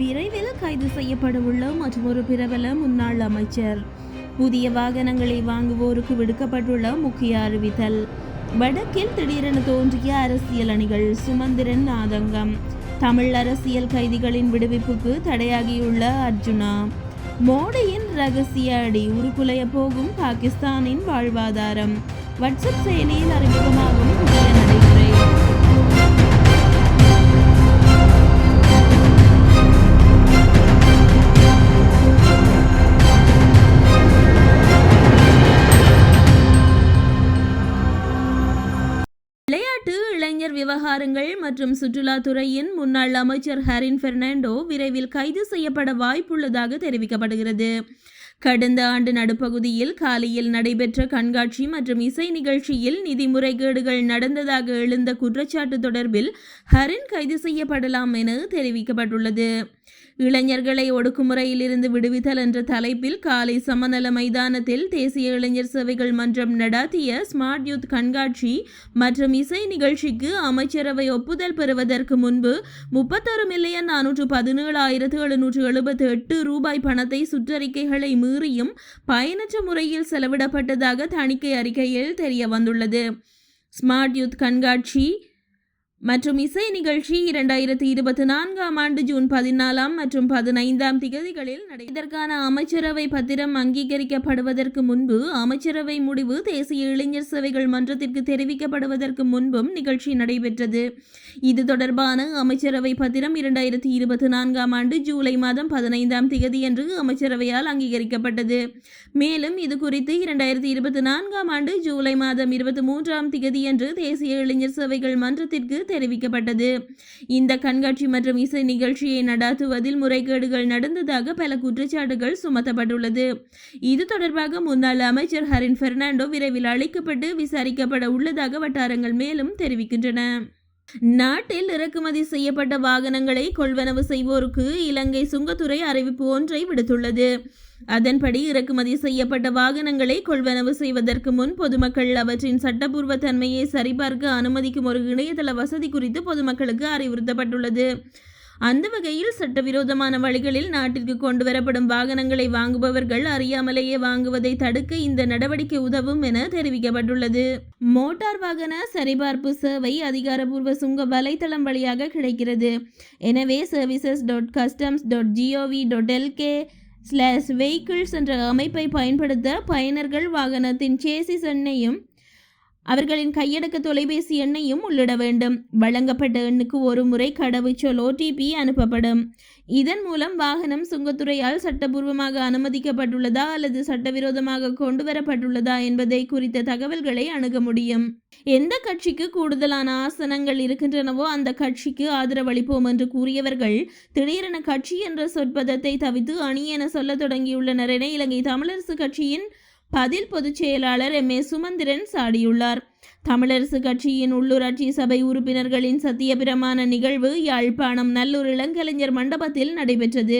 விரைவில் கைது செய்யப்படவுள்ள மற்றொரு பிரபல முன்னாள் அமைச்சர். புதிய வாகனங்களை வாங்குவோருக்கு விடுக்கப்பட்டுள்ள முக்கிய அறிவித்தல். வடக்கில் திடீரென தோன்றிய அரசியல் அணிகள் சுமந்திரன் ஆதங்கம். தமிழ் அரசியல் கைதிகளின் விடுவிப்புக்கு தடையாகியுள்ள அர்ஜுனா. மோடியின் ரகசிய அடி உருக்குலைய போகும் பாகிஸ்தானின் வாழ்வாதாரம். வாட்ஸ்அப் செயலியில் அறிமுகமாகும் இளைஞர் விவகாரங்கள் மற்றும் சுற்றுலாத்துறையின் முன்னாள் அமைச்சர் ஹரின் பெர்னாண்டோ விரைவில் கைது செய்யப்பட வாய்ப்புள்ளதாக தெரிவிக்கப்படுகிறது. கடந்த ஆண்டு நடுப்பகுதியில் காலையில் நடைபெற்ற கண்காட்சி மற்றும் இசை நிகழ்ச்சியில் நிதி முறைகேடுகள் நடந்ததாக எழுந்த குற்றச்சாட்டு தொடர்பில் ஹரின் கைது செய்யப்படலாம் என தெரிவிக்கப்பட்டுள்ளது. இளைஞர்களை ஒடுக்குமுறையிலிருந்து விடுவித்தல் என்ற தலைப்பில் காலை சமநல மைதானத்தில் தேசிய இளைஞர் சேவைகள் மன்றம் நடாத்திய ஸ்மார்ட் யூத் கண்காட்சி மற்றும் இசை நிகழ்ச்சிக்கு அமைச்சரவை ஒப்புதல் பெறுவதற்கு முன்பு முப்பத்தொரு மில்லியன் நானூற்று பதினேழாயிரத்து எழுநூற்று எழுபத்தி எட்டு ரூபாய் பணத்தை சுற்றறிக்கைகளை மீறியும் பயனற்ற முறையில் செலவிடப்பட்டதாக தணிக்கை அறிக்கையில் தெரிய வந்துள்ளது ஸ்மார்ட் யூத் கண்காட்சி மற்றும் இசை நிகழ்ச்சி இரண்டாயிரத்தி இருபத்தி நான்காம் ஆண்டு ஜூன் பதினாலாம் மற்றும் பதினைந்தாம் திகதிகளில் நடை இதற்கான அமைச்சரவை பத்திரம் அங்கீகரிக்கப்படுவதற்கு முன்பு அமைச்சரவை முடிவு தேசிய இளைஞர் சேவைகள் மன்றத்திற்கு தெரிவிக்கப்படுவதற்கு முன்பும் நிகழ்ச்சி நடைபெற்றது. இது தொடர்பான அமைச்சரவை பத்திரம் இரண்டாயிரத்தி இருபத்தி நான்காம் ஆண்டு ஜூலை மாதம் பதினைந்தாம் திகதியன்று அமைச்சரவையால் அங்கீகரிக்கப்பட்டது. மேலும் இது குறித்து இரண்டாயிரத்தி இருபத்தி நான்காம் ஆண்டு ஜூலை மாதம் இருபத்தி மூன்றாம் திகதியன்று தேசிய இளைஞர் சேவைகள் மன்றத்திற்கு தெரிவிக்கப்பட்டது. இந்த கண்காட்சி மற்றும் இசை நிகழ்ச்சியை நடாத்துவதில் முறைகேடுகள் நடந்ததாக பல குற்றச்சாட்டுகள் சுமத்தப்பட்டுள்ளது. இது தொடர்பாக முன்னாள் அமைச்சர் ஹரின் பெர்னாண்டோ விரைவில் அழைக்கப்பட்டு விசாரிக்கப்பட உள்ளதாக வட்டாரங்கள் மேலும் தெரிவிக்கின்றன. நாட்டில் இறக்குமதி செய்யப்பட்ட வாகனங்களை கொள்வனவு செய்வோருக்கு இலங்கை சுங்கத்துறை அறிவிப்பு ஒன்றை விடுத்துள்ளது. அதன்படி இறக்குமதி செய்யப்பட்ட வாகனங்களை கொள்வனவு செய்வதற்கு முன் பொதுமக்கள் அவற்றின் சட்டப்பூர்வ தன்மையை சரிபார்க்க அனுமதிக்கும் ஒரு இணையதள வசதி குறித்து பொதுமக்களுக்கு அறிவுறுத்தப்பட்டுள்ளது. அந்த வகையில் சட்டவிரோதமான வழிகளில் நாட்டிற்கு கொண்டு வரப்படும் வாகனங்களை வாங்குபவர்கள் அறியாமலேயே வாங்குவதை தடுக்க இந்த நடவடிக்கை உதவும் என தெரிவிக்கப்பட்டுள்ளது. மோட்டார் வாகன சரிபார்ப்பு சேவை அதிகாரப்பூர்வ சுங்க வலைத்தளம் வழியாக கிடைக்கிறது. எனவே services dot customs dot GOV dot LK slash vehicles என்ற அமைப்பை பயன்படுத்த பயனர்கள் வாகனத்தின் சேசிஸ் எண்ணையும் அவர்களின் கையடக்க தொலைபேசி எண்ணையும் உள்ளிட வேண்டும். வழங்கப்பட்ட எண்ணுக்கு ஒரு முறை கடவுச்சொல் ஓடிபி அனுப்பப்படும். இதன் மூலம் வாகனம் சுங்கத்துறையால் சட்டபூர்வமாக அனுமதிக்கப்பட்டுள்ளதா அல்லது சட்டவிரோதமாக கொண்டு வரப்பட்டுள்ளதா என்பதை குறித்த தகவல்களை அணுக முடியும். எந்த கட்சிக்கு கூடுதலான ஆசனங்கள் இருக்கின்றனவோ அந்த கட்சிக்கு ஆதரவளிப்போம் என்று கூறியவர்கள் திடீரென கட்சி என்ற சொற்பதத்தை தவித்து அணி என சொல்ல தொடங்கியுள்ளனர் என இலங்கை தமிழரசு கட்சியின் பதில் பொதுச் செயலாளர் எம் ஏ சுமந்திரன் சாடியுள்ளார். தமிழரசு கட்சியின் உள்ளூராட்சி சபை உறுப்பினர்களின் சத்தியபிரமான நிகழ்வு யாழ்ப்பாணம் நல்லூர் இளங்கலைஞர் மண்டபத்தில் நடைபெற்றது.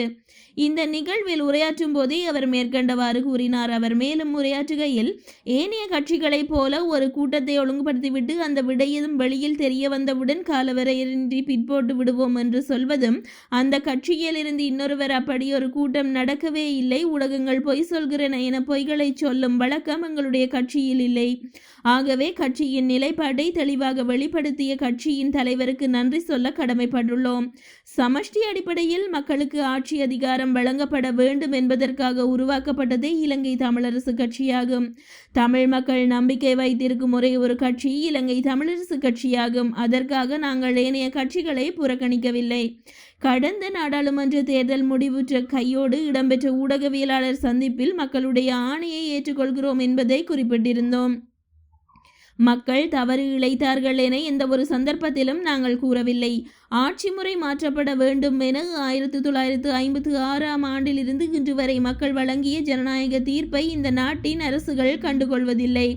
இந்த நிகழ்வில் உரையாற்றும் போதே அவர் மேற்கண்டவாறு கூறினார். அவர் மேலும் உரையாற்றுகையில் ஏனைய கட்சிகளைப் போல ஒரு கூட்டத்தை ஒழுங்குபடுத்திவிட்டு அந்த விடயம் வெளியில் தெரிய வந்தவுடன் காலவரையின்றி பிற்போட்டு விடுவோம் என்று சொல்வதும் அந்த கட்சியில் இருந்து இன்னொருவர் அப்படி ஒரு கூட்டம் நடக்கவே இல்லை ஊடகங்கள் பொய் சொல்கிறன என பொய்களை சொல்லும் வழக்கம் எங்களுடைய கட்சியில் இல்லை. ஆகவே கட்சியின் நிலைப்பாட்டை தெளிவாக வெளிப்படுத்திய கட்சியின் தலைவருக்கு நன்றி சொல்ல கடமைப்பட்டுள்ளோம். சமஷ்டி அடிப்படையில் மக்களுக்கு ஆட்சி அதிகாரம் வழங்கப்பட வேண்டும் என்பதற்காக உருவாக்கப்பட்டதே இலங்கை தமிழரசு கட்சியாகும். தமிழ் மக்கள் நம்பிக்கை வைத்திருக்கும் ஒரே ஒரு கட்சி இலங்கை தமிழரசு கட்சியாகும். அதற்காக நாங்கள் ஏனைய கட்சிகளை புறக்கணிக்கவில்லை. கடந்த நாடாளுமன்ற தேர்தல் முடிவுற்ற கையோடு இடம்பெற்ற ஊடகவியலாளர் சந்திப்பில் மக்களுடைய ஆணையை ஏற்றுக்கொள்கிறோம் என்பதை குறிப்பிட்டிருந்தோம். மக்கள் தவறு இழைத்தார்கள் என எந்த ஒரு சந்தர்ப்பத்திலும் நாங்கள் கூறவில்லை. ஆட்சி முறை மாற்றப்பட வேண்டும் என ஆயிரத்தி தொள்ளாயிரத்து ஐம்பத்தி ஆறாம் ஆண்டிலிருந்து இன்று வரை மக்கள் வழங்கிய ஜனநாயக தீர்ப்பை இந்த நாட்டின் அரசுகள் கண்டுகொள்வதில்லை.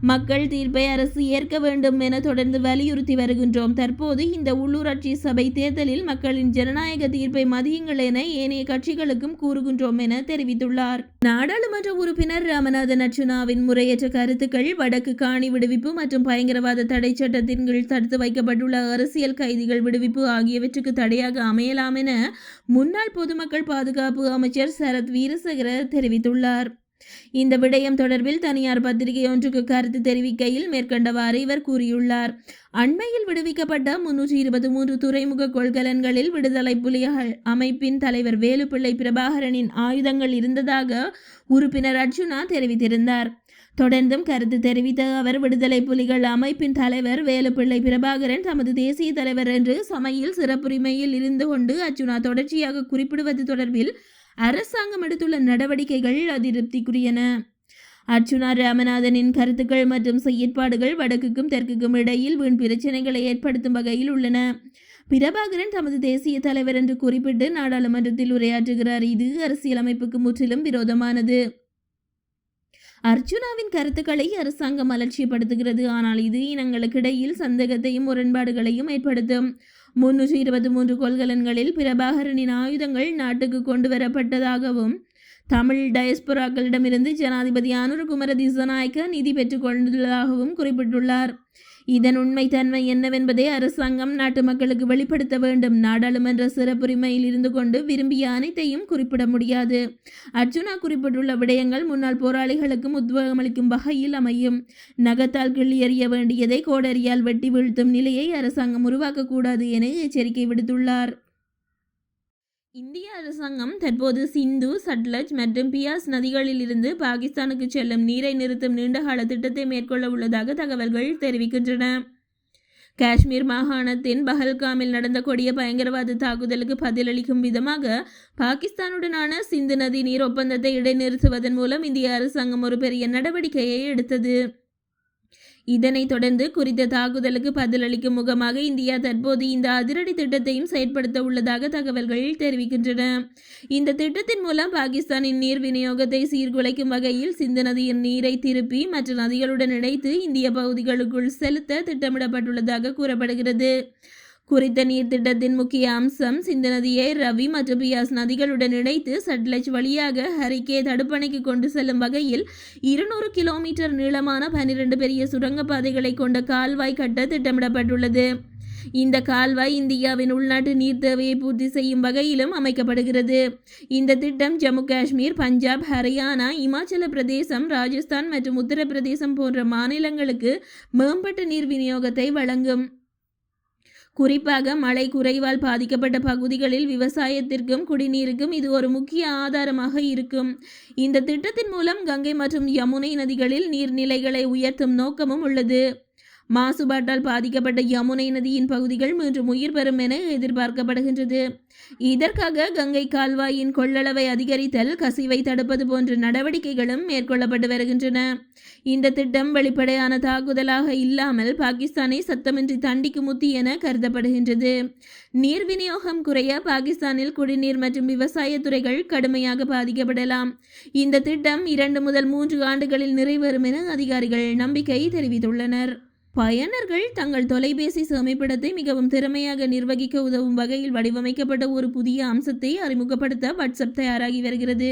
மக்கள் தீர்ப்பை அரசு ஏற்க வேண்டும் என தொடர்ந்து வலியுறுத்தி வருகின்றோம். தற்போது இந்த உள்ளூராட்சி சபை தேர்தலில் மக்களின் ஜனநாயக தீர்ப்பை மதியுங்கள் என ஏனைய கட்சிகளுக்கும் கூறுகின்றோம் என தெரிவித்துள்ளார். நாடாளுமன்ற உறுப்பினர் ராமநாதன் அர்ச்சுனாவின் முறையற்ற கருத்துக்கள் வடக்கு காணி விடுவிப்பு மற்றும் பயங்கரவாத தடை சட்டத்தின் கீழ் தடுத்து வைக்கப்பட்டுள்ள அரசியல் கைதிகள் விடுவிப்பு ஆகியவற்றுக்கு தடையாக அமையலாம் என முன்னாள் பொதுமக்கள் பாதுகாப்பு அமைச்சர் சரத் வீரசேகர தெரிவித்துள்ளார். இந்த விடயம் தொடர்பில் தனியார் பத்திரிகை ஒன்றுக்கு கருத்து தெரிவிக்கையில் மேற்கண்டவாறு இவர் கூறியுள்ளார். அண்மையில் விடுவிக்கப்பட்ட முன்னூற்றி இருபத்தி மூன்று துறைமுக கொள்கலன்களில் விடுதலை புலிகள் அமைப்பின் தலைவர் வேலுப்பிள்ளை பிரபாகரனின் ஆயுதங்கள் இருந்ததாக உறுப்பினர் அர்ஜுனா தெரிவித்திருந்தார். தொடர்ந்தும் கருத்து தெரிவித்த அவர் விடுதலை புலிகள் அமைப்பின் தலைவர் வேலுப்பிள்ளை பிரபாகரன் தமது தேசிய தலைவர் என்று சமையில் சிறப்புரிமையில் இருந்து கொண்டு அர்ஜுனா தொடர்ச்சியாக குறிப்பிடுவது தொடர்பில் அரசாங்கம் எடுத்துள்ள நடவடிக்கைகள் அதிருப்திக்குரியன. அர்ச்சுனா ராமநாதனின் கருத்துக்கள் மற்றும் செயற்பாடுகள் வடக்குக்கும் தெற்குக்கும் இடையில் வீண் பிரச்சனைகளை ஏற்படுத்தும் வகையில் உள்ளன. பிரபாகரன் தமது தேசிய தலைவர் என்று குறிப்பிட்டு நாடாளுமன்றத்தில் உரையாற்றுகிறார். இது அரசியலமைப்புக்கு முற்றிலும் விரோதமானது. அர்ஜுனாவின் கருத்துக்களை அரசாங்கம் அலட்சியப்படுத்துகிறது. ஆனால் இது இனங்களுக்கிடையில் சந்தேகத்தையும் முரண்பாடுகளையும் ஏற்படுத்தும். முன்னூற்றி இருபத்தி மூன்று கொள்கலன்களில் பிரபாகரனின் ஆயுதங்கள் நாட்டுக்கு கொண்டு வரப்பட்டதாகவும் தமிழ் டயஸ்பொராக்களிடமிருந்து ஜனாதிபதி அனுரகுமர திசநாயக்க நிதி பெற்றுக்கொண்டுள்ளதாகவும் குறிப்பிட்டுள்ளார். இதன் உண்மைத்தன்மை என்னவென்பதை அரசாங்கம் நாட்டு மக்களுக்கு வெளிப்படுத்த வேண்டும். நாடாளுமன்ற சிறப்புரிமையில் இருந்து கொண்டு விரும்பிய அனைத்தையும் குறிப்பிட முடியாது. அர்ஜுனா குறிப்பிட்டுள்ள விடயங்கள் முன்னாள் போராளிகளுக்கும் உத்வேகமளிக்கும் வகையில் அமையும். நகத்தால் கிள்ளி எறிய வேண்டியதை கோடரியால் வெட்டி வீழ்த்தும் நிலையை அரசாங்கம் உருவாக்கக்கூடாது என எச்சரிக்கை விடுத்துள்ளார். இந்திய அரசாங்கம் தற்போது சிந்து சட்லஜ் மற்றும் பியாஸ் நதிகளில் இருந்து பாகிஸ்தானுக்கு செல்லும் நீரை நிறுத்தும் நீண்டகால திட்டத்தை மேற்கொள்ள உள்ளதாக தகவல்கள் தெரிவிக்கின்றன. காஷ்மீர் மாகாணத்தின் பஹல்காமில் நடந்த கொடிய பயங்கரவாத தாக்குதலுக்கு பதிலளிக்கும் விதமாக பாகிஸ்தானுடனான சிந்து நதி நீர் ஒப்பந்தத்தை இடைநிறுத்துவதன் மூலம் இந்திய அரசாங்கம் ஒரு பெரிய நடவடிக்கையை எடுத்தது. இதனைத் தொடர்ந்து குறித்த தாக்குதலுக்கு பதிலளிக்கும் முகமாக இந்தியா தற்போது இந்த அதிரடி திட்டத்தையும் செயற்படுத்த உள்ளதாக தகவல்கள் தெரிவிக்கின்றன. இந்த திட்டத்தின் மூலம் பாகிஸ்தானின் நீர் விநியோகத்தை சீர்குலைக்கும் வகையில் சிந்து நதியின் நீரை திருப்பி மற்ற நதிகளுடன் இணைத்து இந்திய பகுதிகளுக்குள் செலுத்த திட்டமிடப்பட்டுள்ளதாக கூறப்படுகிறது. குறித்த நீர் திட்டத்தின் முக்கிய அம்சம் சிந்து நதியை ரவி மற்றும் பியாஸ் நதிகளுடன் இணைத்து சட்லஜ் வழியாக ஹரிக்கே தடுப்பணைக்கு கொண்டு செல்லும் வகையில் இருநூறு கிலோமீட்டர் நீளமான பனிரெண்டு பெரிய சுரங்கப்பாதைகளை கொண்ட கால்வாய் கட்ட திட்டமிடப்பட்டுள்ளது. இந்த கால்வாய் இந்தியாவின் உள்நாட்டு நீர் தேவையை பூர்த்தி செய்யும் வகையிலும் அமைக்கப்படுகிறது. இந்த திட்டம் ஜம்மு காஷ்மீர் பஞ்சாப் ஹரியானா இமாச்சல பிரதேசம் ராஜஸ்தான் மற்றும் உத்தரப்பிரதேசம் போன்ற மாநிலங்களுக்கு மேம்பட்ட நீர் விநியோகத்தை வழங்கும். குறிப்பாக மழை குறைவால் பாதிக்கப்பட்ட பகுதிகளில் விவசாயத்திற்கும் குடிநீருக்கும் இது ஒரு முக்கிய ஆதாரமாக இருக்கும். இந்த திட்டத்தின் மூலம் கங்கை மற்றும் யமுனை நதிகளில் நீர்நிலைகளை உயர்த்தும் நோக்கமும் உள்ளது. மாசுபாட்டால் பாதிக்கப்பட்ட யமுனை நதியின் பகுதிகள் மீண்டும் உயிர் பெறும் என எதிர்பார்க்கப்படுகின்றது. இதற்காக கங்கை கால்வாயின் கொள்ளளவை அதிகரித்தல் கசிவை தடுப்பது போன்ற நடவடிக்கைகளும் மேற்கொள்ளப்பட்டு வருகின்றன. இந்த திட்டம் வெளிப்படையான தாக்குதலாக இல்லாமல் பாகிஸ்தானை சத்தமின்றி தண்டிக்கும் முத்தி என கருதப்படுகின்றது. நீர் விநியோகம் குறைய பாகிஸ்தானில் குடிநீர் மற்றும் விவசாய துறைகள் கடுமையாக பாதிக்கப்படலாம். இந்த திட்டம் இரண்டு முதல் மூன்று ஆண்டுகளில் நிறைவேறும் என அதிகாரிகள் நம்பிக்கை தெரிவித்துள்ளனர். பயனர்கள் தங்கள் தொலைபேசி சமைப்பிடத்தை மிகவும் திறமையாக நிர்வகிக்க உதவும் வகையில் வடிவமைக்கப்பட்ட ஒரு புதிய அம்சத்தை அறிமுகப்படுத்த வாட்ஸ்அப் தயாராகி வருகிறது.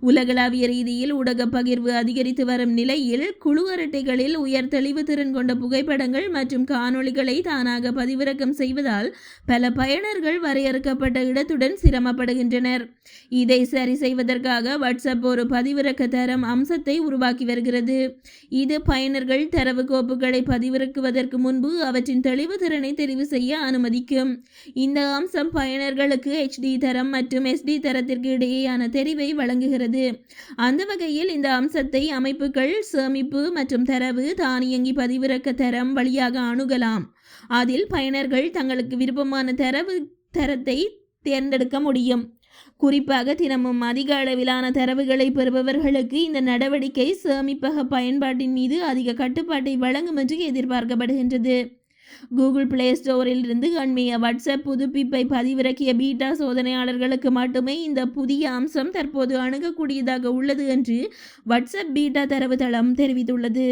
உலகளாவிய ரீதியில் ஊடக பகிர்வு அதிகரித்து வரும் நிலையில் குழு அரட்டைகளில் உயர் தெளிவு திறன் கொண்ட புகைப்படங்கள் மற்றும் காணொளிகளை தானாக பதிவிறக்கம் செய்வதால் பல பயனர்கள் வரையறுக்கப்பட்ட இடத்துடன் சிரமப்படுகின்றனர். இதை சரி செய்வதற்காக வாட்ஸ்அப் ஒரு பதிவிறக்க தரம் அம்சத்தை உருவாக்கி வருகிறது. இது பயனர்கள் தரவு கோப்புகளை பதிவு பதிவிறக்குவதற்கு முன்பு அவற்றின் தெளிவு திறனை தெரிவு செய்ய அனுமதிக்கும். இந்த அம்சம் பயனர்களுக்கு ஹெச்டி தரம் மற்றும் எஸ்டி தரத்திற்கு இடையேயான தெரிவை வழங்குகிறது. அந்த வகையில் இந்த அம்சத்தை அமைப்புகள் சேமிப்பு மற்றும் தரவு தானியங்கி பதிவிறக்க தரம் வழியாக அணுகலாம். அதில் பயனர்கள் தங்களுக்கு விருப்பமான தரவு தரத்தை தேர்ந்தெடுக்க முடியும். குறிப்பாக தினமும் அதிக அளவிலான தரவுகளை பெறுபவர்களுக்கு இந்த நடவடிக்கை சேமிப்பக பயன்பாட்டின் மீது அதிக கட்டுப்பாட்டை வழங்கும் என்று எதிர்பார்க்கப்படுகின்றது. கூகுள் பிளே ஸ்டோரில் இருந்து அண்மைய வாட்ஸ்அப் புதுப்பிப்பை பதிவிறக்கிய பீட்டா சோதனையாளர்களுக்கு மட்டுமே இந்த புதிய அம்சம் தற்போது அணுகக்கூடியதாக உள்ளது என்று வாட்ஸ்அப் பீட்டா தரவுத்தளம் தெரிவித்துள்ளது.